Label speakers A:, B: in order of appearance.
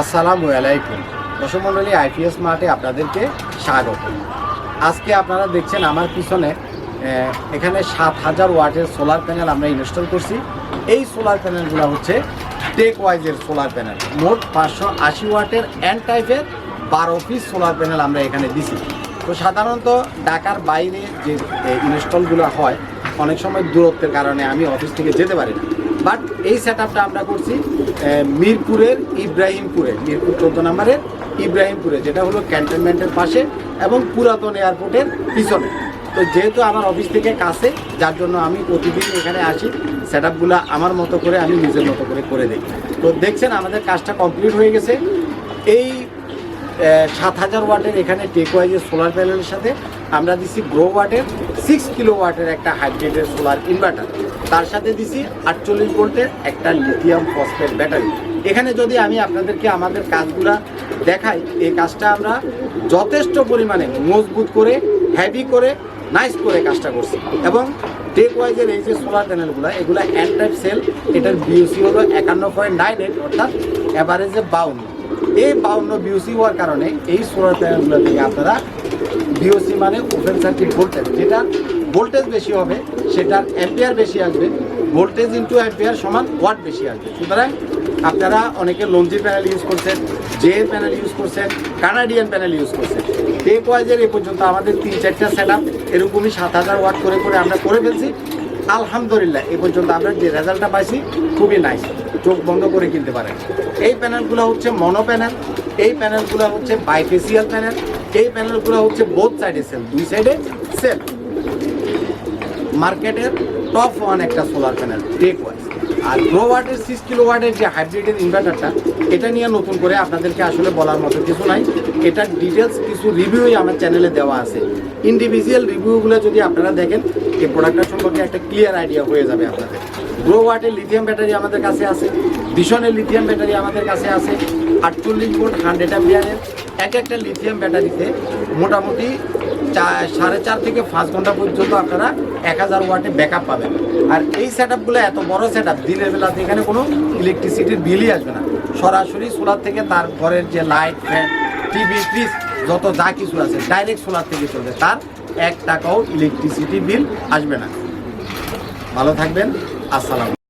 A: আসসালামু আলাইকুম। দর্শকমণ্ডলী, আইপিএস মার্টে আপনাদেরকে স্বাগত। আজকে আপনারা দেখছেন আমার পিছনে এখানে সাত হাজার ওয়াটের সোলার প্যানেল আমরা ইনস্টল করছি। এই সোলার প্যানেলগুলো হচ্ছে টেক ওয়াইজের সোলার প্যানেল। মোট পাঁচশো আশি ওয়াটের অ্যান্ড টাইপের বারো পিস সোলার প্যানেল আমরা এখানে দিছি। তো সাধারণত ঢাকার বাইরে যে ইনস্টলগুলো হয়, অনেক সময় দূরত্বের কারণে আমি অফিস থেকে যেতে পারি না। বাট এই সেট আমরা করছি মিরপুরের ইব্রাহিমপুরে, মিরপুর চোদ্দ নম্বরের ইব্রাহিমপুরে, যেটা হলো ক্যান্টনমেন্টের পাশে এবং পুরাতন এয়ারপোর্টের পিছনে। তো যেহেতু আমার অফিস থেকে কাছে, যার জন্য আমি প্রতিদিন এখানে আসি সেট আমার মতো করে আমি নিজের মতো করে করে দিই তো দেখছেন, আমাদের কাজটা কমপ্লিট হয়ে গেছে। এই সাত হাজার ওয়াটের এখানে টেকওয়াইজের সোলার প্যানেলের সাথে আমরা দিচ্ছি গ্রো ওয়াটের, সিক্স কিলো ওয়াটের একটা হাইড্রেটেড সোলার ইনভার্টার। তার সাথে দিছি আটচল্লিশ ভোল্টের একটা লিথিয়াম ফসফেট ব্যাটারি এখানে যদি আমি আপনাদেরকে আমাদের কাজগুলা দেখাই, এই কাজটা আমরা যথেষ্ট পরিমাণে মজবুত করে হ্যাভি করে নাইস করে কাজটা করছি। এবং টেক ওয়াইজের এই যে সোলার প্যানেলগুলো এগুলো অ্যান টাইপ সেল এটার বিওসি হলো একান্ন পয়েন্ট নাইন এইট অর্থাৎ অ্যাভারেজে বাউন্ন। এই বাউন্ন বিওসি হওয়ার কারণে এই সোলার প্যানেলগুলো থেকে আপনারা বিওসি মানে ওপেন সার্কিট ভোল্টেজ যেটার ভোল্টেজ বেশি হবে, সেটার অ্যাম্পিয়ার বেশি আসবে। ভোল্টেজ ইন্টু অ্যাম্পিয়ার সমান ওয়াট বেশি আসবে। সুতরাং আপনারা অনেকে লঞ্জি প্যানেল ইউজ করছেন জে প্যানেল ইউজ করছেন কানাডিয়ান প্যানেল ইউজ করছেন। টেক ওয়াইজের এ পর্যন্ত আমাদের তিন, চারটা সেট আপ এরকমই সাত হাজার ওয়াট করে করে আমরা করে ফেলছি। আলহামদুলিল্লাহ, এ পর্যন্ত আমরা যে রেজাল্টটা পাইছি, খুবই নাইস চোখ বন্ধ করে কিনতে পারেন। এই প্যানেলগুলো হচ্ছে মনো প্যানেল এই প্যানেলগুলো হচ্ছে বাইফেসিয়াল প্যানেল এই প্যানেলগুলো হচ্ছে বোথ সাইডে সেল দুই সাইডে সেল মার্কেটের টপ ওয়ান একটা সোলার প্যানেল টেক ওয়াইজ আর গ্রো ওয়াটের সিক্স কিলো ওয়াটের যে হাইব্রিডের ইনভার্টারটা এটা নিয়ে নতুন করে আপনাদেরকে আসলে বলার মতো কিছু নাই। এটার ডিটেলস কিছু রিভিউই আমার চ্যানেলে দেওয়া আছে। ইন্ডিভিজুয়াল রিভিউগুলো যদি আপনারা দেখেন, এই প্রোডাক্টটা সম্পর্কে একটা ক্লিয়ার আইডিয়া হয়ে যাবে আপনাদের। গ্রো ওয়াটের লিথিয়াম ব্যাটারি আমাদের কাছে আছে ভীষণের লিথিয়াম ব্যাটারি আমাদের কাছে আছে, আটচল্লিশ ভোল্ট হান্ড্রেড অ্যাম্পিয়ারের এক একটা লিথিয়াম ব্যাটারিতে মোটামুটি সাড়ে চার থেকে পাঁচ ঘণ্টা পর্যন্ত আপনারা এক হাজার ওয়াটে ব্যাকআপ পাবেন। আর এই সেট এত বড় সেট আপ দিনের বেলাতে এখানে কোনো ইলেকট্রিসিটির বিলই আসবে না। সরাসরি সোলার থেকে তার ঘরের যে লাইট ফ্যান টিভি ফ্রিজ যত যা কিছু আছে ডাইরেক্ট সোলার থেকে চলবে, তার এক টাকাও ইলেকট্রিসিটি বিল আসবে না। ভালো থাকবেন, আসসালাম